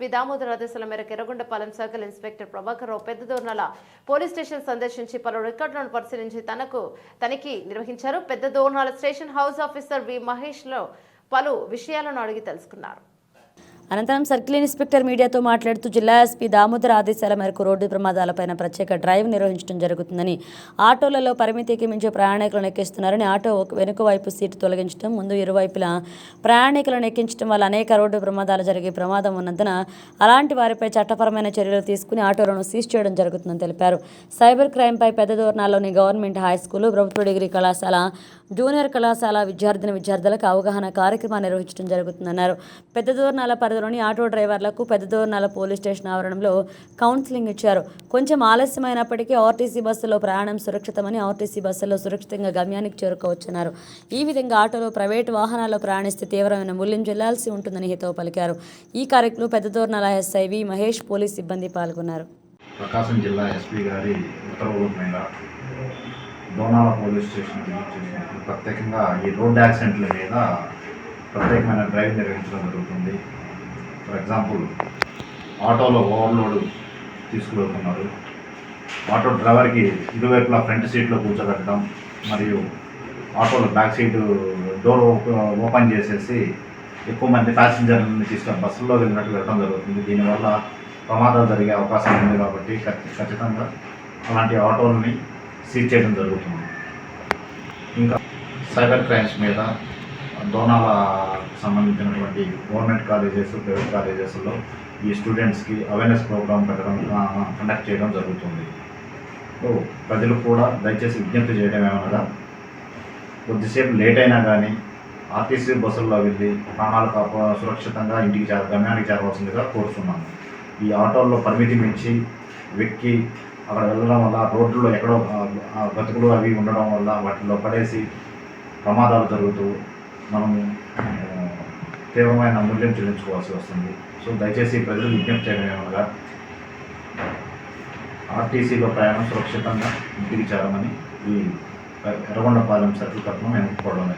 SP Damodar ఆదేశాల మేరకు Yerragondapalem circle inspector Prabhakar Rao Peddadornala police station సందర్శించి పలు రికార్డులను పరిశీలించి తనకు తనిఖీ నిర్వహించారు. Peddadornala station house officer V మహేష్లో పలు విషయాలను అడిగి తెలుసుకున్నారు. అనంతరం సర్కిల్ ఇన్స్పెక్టర్ మీడియాతో మాట్లాడుతూ జిల్లా ఎస్పీ దామోదర్ ఆదేశాల మేరకు రోడ్డు ప్రమాదాలపైన ప్రత్యేక డ్రైవ్ నిర్వహించడం జరుగుతుందని ఆటోలలో పరిమితికి మించి ప్రయాణికులను ఎక్కిస్తున్నారని ఆటో వెనుక వైపు సీటు తొలగించడం ముందు ఇరువైపులా ప్రయాణికులను ఎక్కించడం వల్ల అనేక రోడ్డు ప్రమాదాలు జరిగే ప్రమాదం ఉన్నందున అలాంటి వారిపై చట్టపరమైన చర్యలు తీసుకుని ఆటోలను సీజ్ చేయడం జరుగుతుందని తెలిపారు. సైబర్ క్రైమ్పై పెద్ద దూరణాల్లోని గవర్నమెంట్ హై స్కూల్ ప్రభుత్వ డిగ్రీ కళాశాల జూనియర్ కళాశాల విద్యార్థిని విద్యార్థులకు అవగాహన కార్యక్రమాన్ని నిర్వహించడం జరుగుతుందన్నారు. పెద్ద దూరణాల పరిధిలోని ఆటో డ్రైవర్లకు పెద్ద దూరణాల పోలీస్ స్టేషన్ ఆవరణంలో కౌన్సిలింగ్ ఇచ్చారు. కొంచెం ఆలస్యమైనప్పటికీ ఆర్టీసీ బస్సులో ప్రయాణం సురక్షితమని ఆర్టీసీ బస్సులో సురక్షితంగా గమ్యానికి చేరుకోవచ్చన్నారు. ఈ విధంగా ఆటోలో ప్రైవేటు వాహనాల్లో ప్రయాణిస్తే తీవ్రమైన మూల్యం చెల్లాల్సి ఉంటుందని హితవు పలికారు. ఈ కార్యక్రమంలో పెద్ద దూరణాల ఎస్ఐ వి మహేష్ పోలీస్ సిబ్బంది పాల్గొన్నారు. ప్రకాశం జిల్లా ఎస్పీ గారి ఉత్తర్వుల మీద దోనాల పోలీస్ స్టేషన్ ప్రత్యేకంగా ఈ రోడ్ యాక్సిడెంట్ల మీద ప్రత్యేకమైన డ్రైవ్ నిర్వహించడం జరుగుతుంది. ఫర్ ఎగ్జాంపుల్ ఆటోలో ఓవర్లోడ్ తీసుకువెళ్తున్నారు. ఆటో డ్రైవర్కి ఇరువైపులా ఫ్రంట్ సీట్లో కూర్చోబెట్టడం మరియు ఆటోలో బ్యాక్ సీట్ డోర్ ఓపెన్ చేసేసి ఎక్కువ మంది ప్యాసింజర్ని తీసుకొని బస్సుల్లో వెళ్ళినట్టు వెళ్ళడం జరుగుతుంది. దీనివల్ల ప్రమాదాలు జరిగే అవకాశం ఉంది కాబట్టి ఖచ్చితంగా అలాంటి ఆటోలని సీజ్ చేయడం జరుగుతుంది. ఇంకా సైబర్ క్రైమ్స్ మీద దోనాల సంబంధించినటువంటి గవర్నమెంట్ కాలేజెస్ ప్రైవేట్ కాలేజెస్లో ఈ స్టూడెంట్స్కి అవేర్నెస్ ప్రోగ్రామ్ పెట్టడం కండక్ట్ చేయడం జరుగుతుంది. సో ప్రజలు కూడా దయచేసి విజ్ఞప్తి చేయడం ఏమనగా కొద్దిసేపు లేట్ అయినా కానీ ఆర్టీసీ బస్సుల్లో వెళ్ళి ప్రాణాలు కాప సురక్షితంగా ఇంటికి చేర గమ్యానికి చేరవలసిందిగా కోరుతున్నాను ఈ ఆటోల్లో పరిమితి మించి వెక్కి అక్కడ వెళ్ళడం వల్ల రోడ్లలో ఎక్కడో బతుకులు అవి ఉండడం వల్ల వాటిలో పడేసి ప్రమాదాలు జరుగుతూ మనము తీవ్రమైన మూల్యం చెల్లించుకోవాల్సి వస్తుంది. సో దయచేసి ప్రజలు విజ్ఞప్తి చేయడం ఆర్టీసీలో ప్రయాణం సురక్షితంగా ఇంటికి చేరమని ఈ ఎర్రగొండపాలెం సర్కిల్ తరఫున మేము కోరడం